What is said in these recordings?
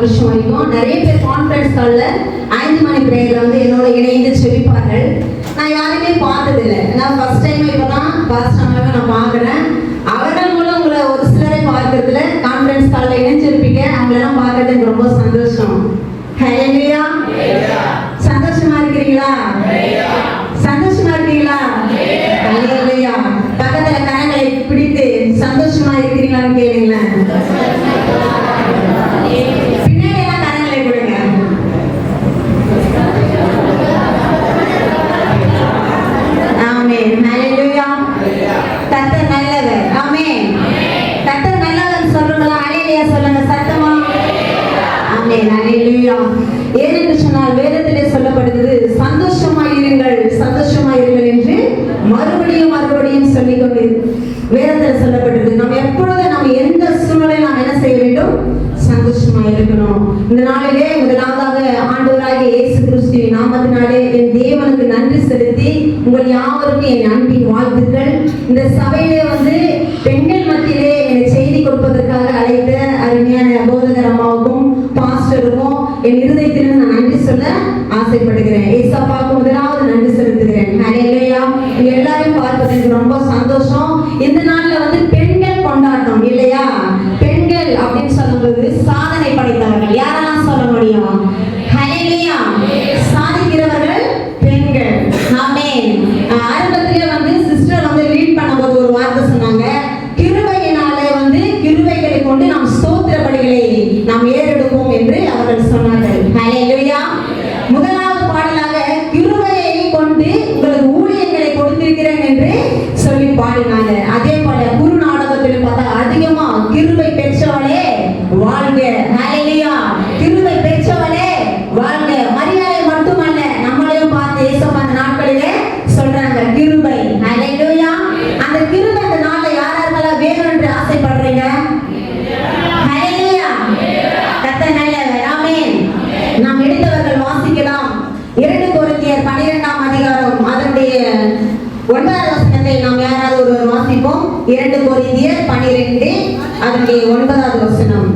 வருஷம் வரைக்கும் நிறைய பேர் கான்ஃபரன்ஸ் காலில் ஐந்து மணி பிரேயரில் வந்து என்னோட இணைந்து செவிப்பார்கள் நான் யாருமே பார்த்ததில்லை. நான் ஃபர்ஸ்ட் டைம் இப்போ தான் ஃபர்ஸ்ட் டைமாகவே நான் பார்க்குறேன். அவர்கள் மூலம் உங்களை ஒரு சிலரை பார்க்கறதுல கான்ஃபரன்ஸ் காலில் இணைஞ்சிருப்பீங்க அவங்களெல்லாம் பார்க்கறது எனக்கு ரொம்ப சந்தோஷம். நாமத்தினாலே என் தேவனுக்கு நன்றி செலுத்தி உங்கள் யாவருக்கும் என் அன்பின் வாழ்த்துக்கள். இந்த சபையிலே வந்து வேதத்தை நாம் யாராவது ஒரு வாசிப்போம்? இரண்டு கோரிந்தியர் பனிரெண்டு அதுக்கு ஒன்பதாவது வசனம்.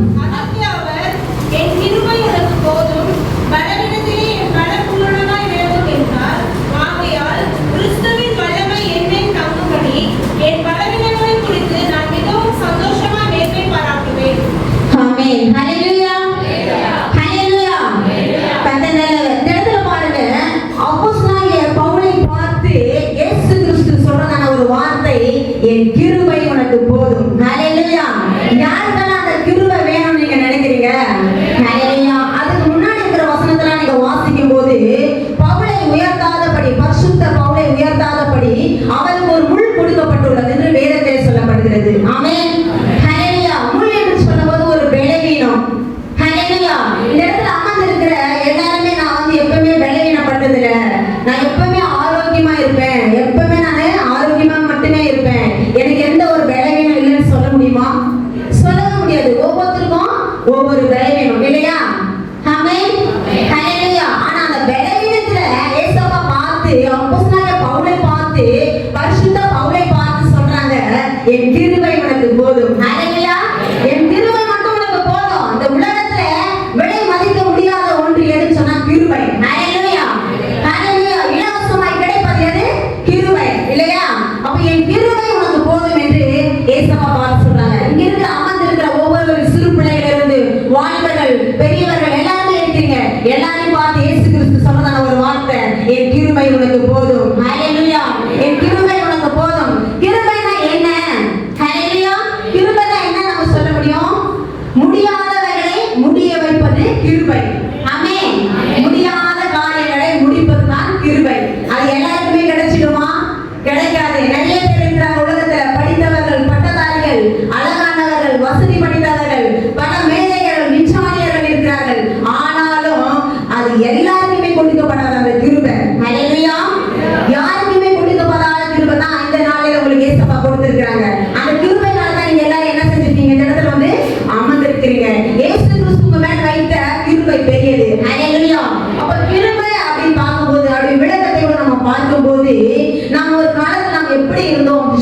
நாம் ஒரு காலத்தில் நாம் எப்படி இருந்தோம்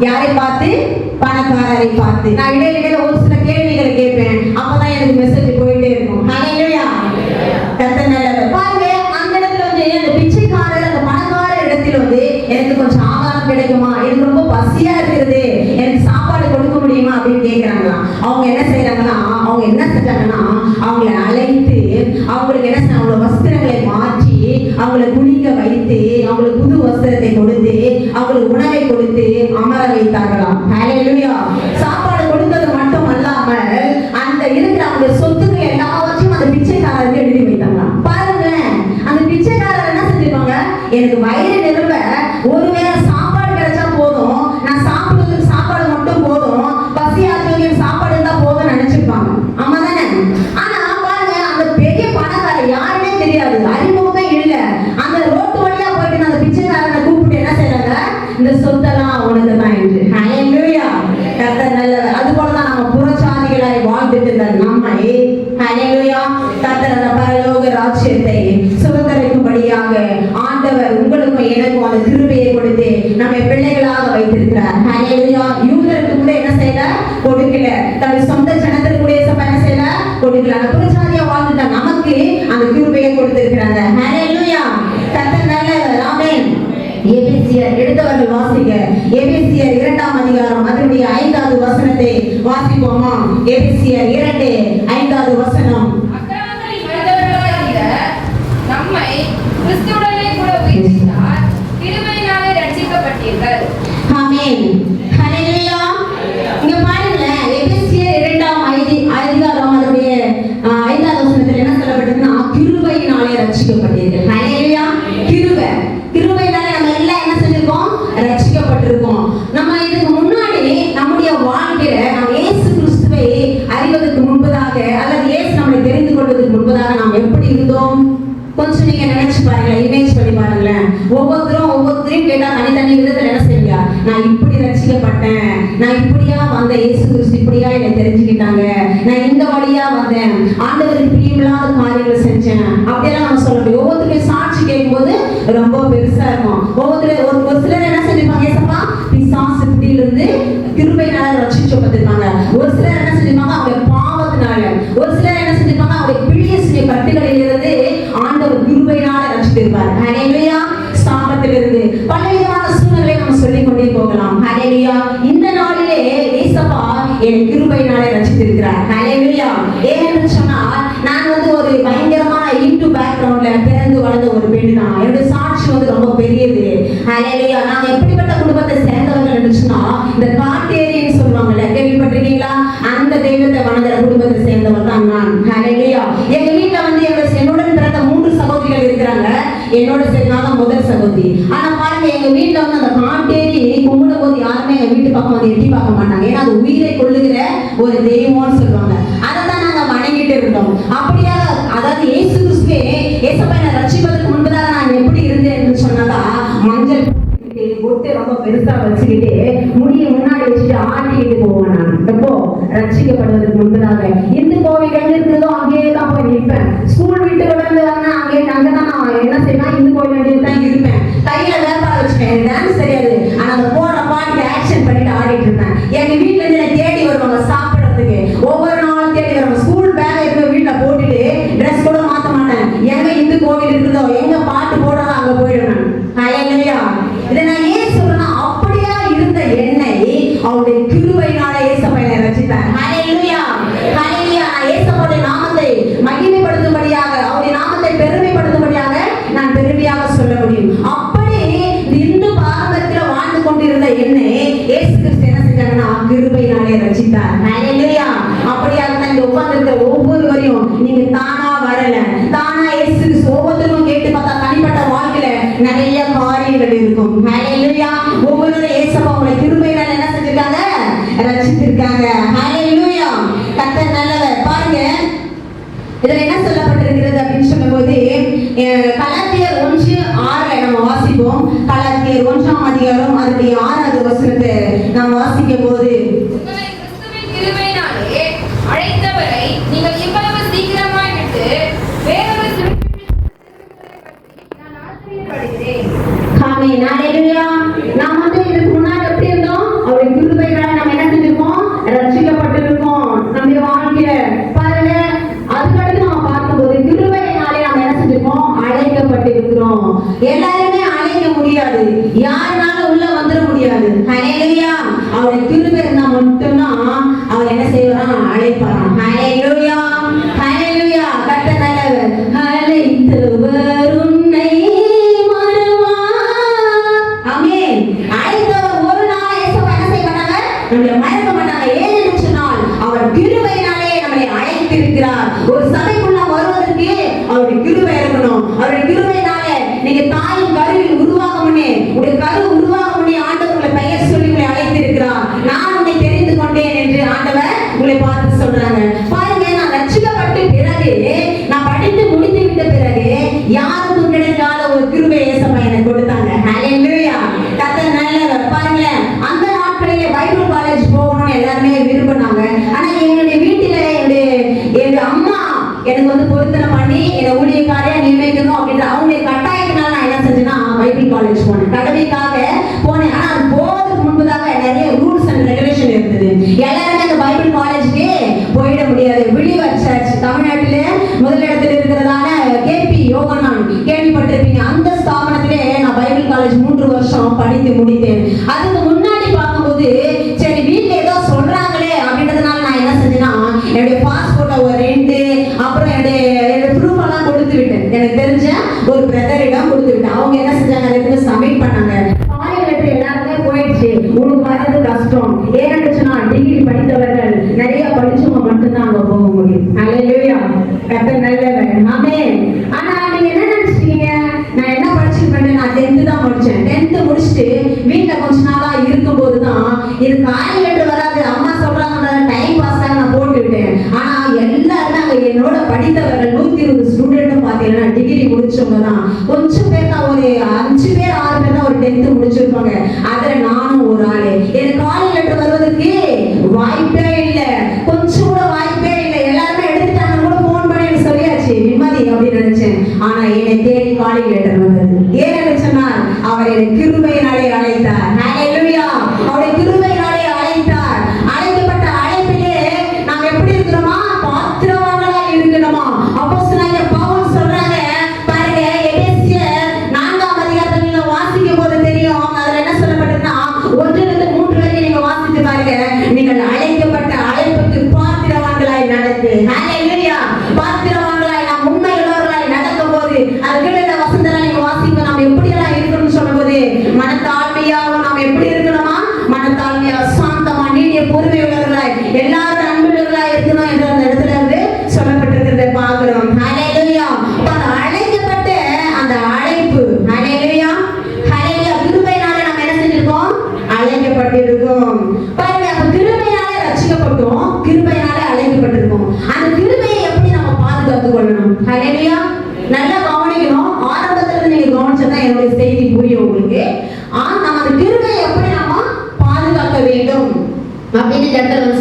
யாரை பார்த்து? பணக்காரரை பார்த்து. நான் இடையிடையில ஒரு சில கேள்விகளை கேட்பேன். அப்பதான் எனக்கு மெசேஜ் போயிட்டே இருக்கும். அலையிலையா பாருங்க அந்த இடத்துல வந்து அந்த பிச்சைக்காரர் அந்த பணக்காரர் இடத்துல வந்து எனக்கு கொஞ்சம் ஆகாரம் கிடைக்குமா? எனக்கு ரொம்ப பசியா இருக்கிறது. எனக்கு சாப்பாடு கொடுக்க முடியுமா? அப்படின்னு கேட்கிறாங்களா அவங்க என்ன செய்யறாங்கன்னா அவங்க என்ன செஞ்சாங்கன்னா அவங்களை அழைத்து அவங்களுக்கு என்ன அவங்களோட வஸ்திரங்களை மாற்றி அவங்களை அவர்கள் உணவை கொடுத்து அமர வைத்தார்களாம். சாப்பாடு சகல பரலோக ராஜ்யத்தை சுதந்திரிக்கும்படியாக ஆண்டவர் உங்களுக்கும் எனக்கும் அந்த திருப்பையை கொடுத்து நம்மை பிள்ளைகளாக வைத்திருக்கிறார். யூதருக்கு கூட என்ன செய்யல? கொடுக்கல தன் சொந்த ஜனத்திற்கு கூட என்ன செய்யல? கொடுக்கல அந்த புரட்சாதியா வாழ்ந்துட்டா நமக்கு அந்த திருப்பையை கொடுத்திருக்கிறாங்க. கத்தர் நல்லவர். ஆமேன் ஏபிசியர் எடுத்தவர்கள் வாசிக்க ஏபிசியர் இரண்டாம் அதிகாரம் அதனுடைய ஐந்தாவது வசனத்தை வாசிப்போமா? ஏபிசியர் இரண்டு ஐந்தாவது வசனம். Rambo, pero கேள்விப்பட்டிருக்கீங்களா? அந்த தெய்வத்தை வணங்குற குடும்பத்தை சேர்ந்தவன் தான் நான். ஹலையா எங்க வீட்டுல வந்து எங்க என்னுடன் பிறந்த மூன்று சகோதரிகள் இருக்கிறாங்க. என்னோட சரி முதல் சகோதரி. ஆனா பாருங்க எங்க வீட்டுல வந்து அந்த காட்டேரி கும்பிடும் போது யாருமே எங்க வீட்டு பக்கம் வந்து எட்டி பார்க்க மாட்டாங்க. ஏன்னா அது உயிரை கொள்ளுகிற ஒரு தெய்வம்னு சொல்லுவாங்க. அதைதான் நாங்க வணங்கிட்டு இருந்தோம். அப்படியா? அதாவது ஏசு கிறிஸ்துவே ஏசப்பா என்ன ரட்சிப்பதற்கு முன்பதாக நான் எப்படி இருந்தேன் சொன்னதா மஞ்சள் பொட்டு ரொம்ப பெருசா வச்சுக்கிட்டு ரசிக்கப்படுவதற்கு முன்பதாக நாம் வந்து இதுக்கு முன்னாடி எப்படி இருந்தோம்? அவருடைய கிருபைகளை நம்ம என்ன செஞ்சிருக்கோம்? ரசிக்கப்பட்டிருக்கோம் நம்முடைய வாழ்க்கைய பாருங்க அதுக்கடுத்து நம்ம பார்க்கும்போது கிருபையினாலே நம்ம என்ன செஞ்சிருக்கோம்? அழைக்கப்பட்டிருக்கிறோம். எல்லாருமே அழைக்க முடியாது. யார் வைத்திருக்கிறார் ஒரு சபைக்குள்ள வருவதற்கு அவருடைய கிருபை இருக்கணும் அவருடைய கிருபை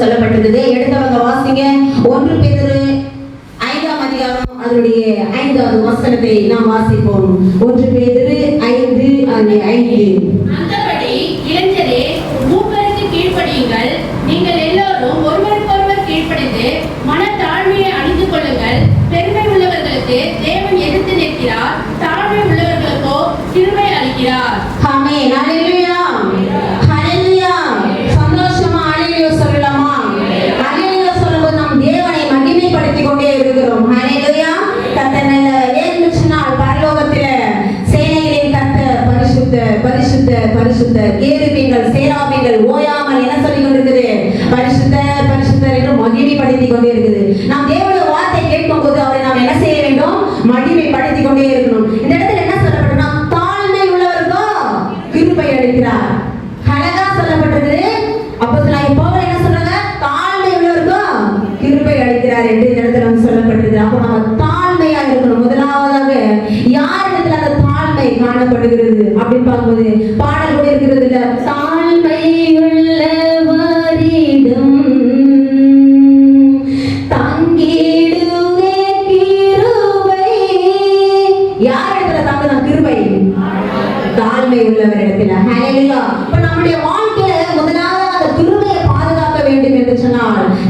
சொல்லப்பட்டிருந்தது. எடுத்தவங்க வாசிங்க. ஒன்று பேர் ஐந்தாம் அதிகாரம் அதனுடைய ஐந்தாவது வசனத்தை நாம் வாசிப்போம். ஒன்று பேரு ஐந்து ஐந்து. அந்தபடி இளைஞரே மூப்பருக்கு கீழ்ப்படியுங்கள். நீங்கள் எல்லாரும் ஒருவருக்கு ஒருவர் கீழ்ப்படிந்து மன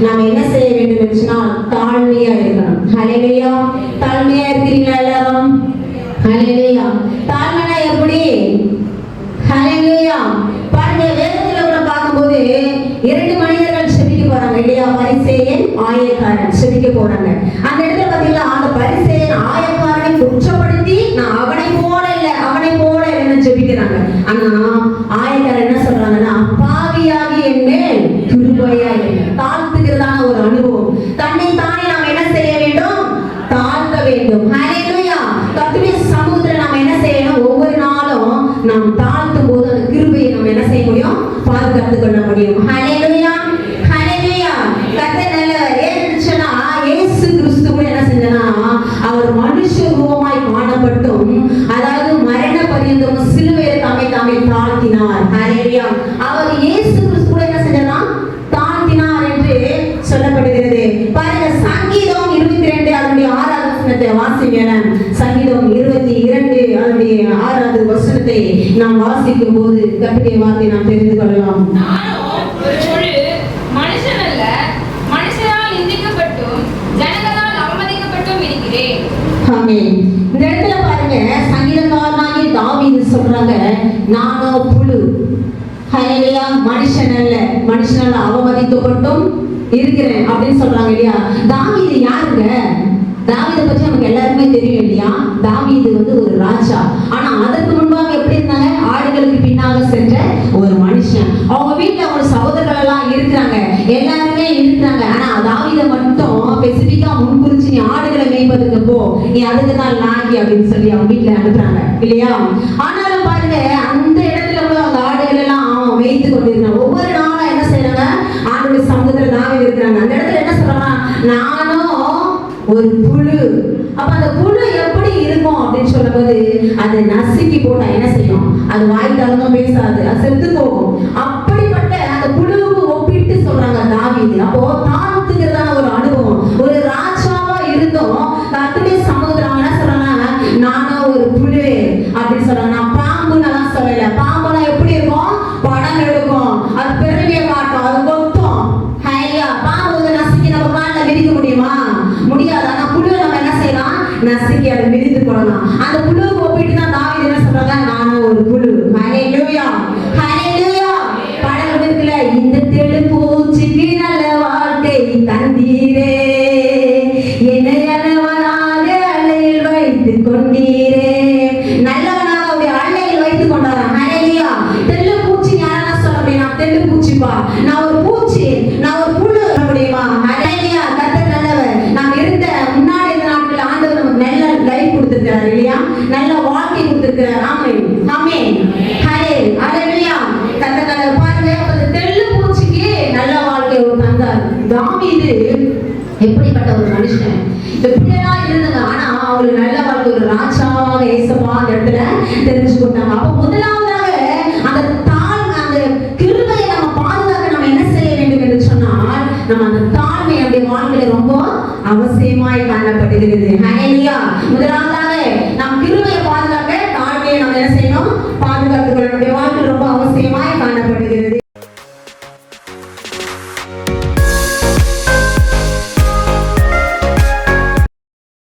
நாம் என்ன செய்ய வேண்டும் என்று தாழ்மையா இருக்கணும். ஹலேலையா தாழ்மையா இருக்கிறீங்களா எல்லாரும்? ஹலேலையா தாழ்மைனா எப்படி? ஹலேலையா பாருங்க வேதத்துல கூட பார்க்கும்போது இரண்டு மனிதர்கள் செபிக்க போறாங்க இல்லையா? பரிசேயன் ஆயக்காரன். செபிக்க போறாங்க. நாம் தாழ்த்தும் போது அந்த கிருபையை நம்ம என்ன செய்ய முடியும்? பாதுகாத்துக் கொள்ள முடியும் கட்டுரை வார்த்தை நாம் தெரிந்து கொள்ளலாம். இந்த இடத்துல பாருங்க சங்கீதக்காரனாகிய தாவீது சொல்றாங்க நானோ புழு. ஹalleluya மனுஷன் அல்ல மனுஷனால அவமதிக்கப்பட்டும் இருக்கிறேன் அப்படின்னு சொல்றாங்க இல்லையா? தாவீது யாருங்க? தாவீதை பற்றி நமக்கு எல்லாருக்குமே தெரியும் இல்லையா? தாவிது வந்து ஒரு ராஜா. ஆனா அதற்கு முன்பாக எப்படி இருந்தாங்க? ஆடுகளுக்கு பின்னாக சென்ற ஒரு மனுஷன். அவங்க வீட்டுல அவங்க சகோதரர்கள் எல்லாம் இருக்கிறாங்க. எல்லாருமே இருக்கிறாங்க. ஆனா தாவீதை மட்டும் ஸ்பெசிபிக்கா முன்குறிச்சு நீ ஆடுகளை மேய்ப்பதுக்கு போ. நீ அதுக்கு தான் நாகி அப்படின்னு சொல்லி அவங்க வீட்டுல அனுப்புறாங்க. இல்லையா? ஆனாலும் பாருங்க அந்த புழுவை நம்ம என்ன செய்யலாம்? நசுக்கி அதை மிதித்து கொள்ளலாம் அந்த புழுவுக்கு ஒப்பிட்டு தான் தாவி என்ன சொல்றாங்க? நானும் ஒரு புழு. ஹalleluya தாவீது எப்படிப்பட்ட ஒரு மனுஷன்? எப்படியெல்லாம் இருந்தாங்க ஆனா அவங்களுக்கு நல்ல வாழ்க்கை ஒரு ராஜாவாக ஏசப்பா அந்த இடத்துல தெரிஞ்சு கொண்டாங்க அப்ப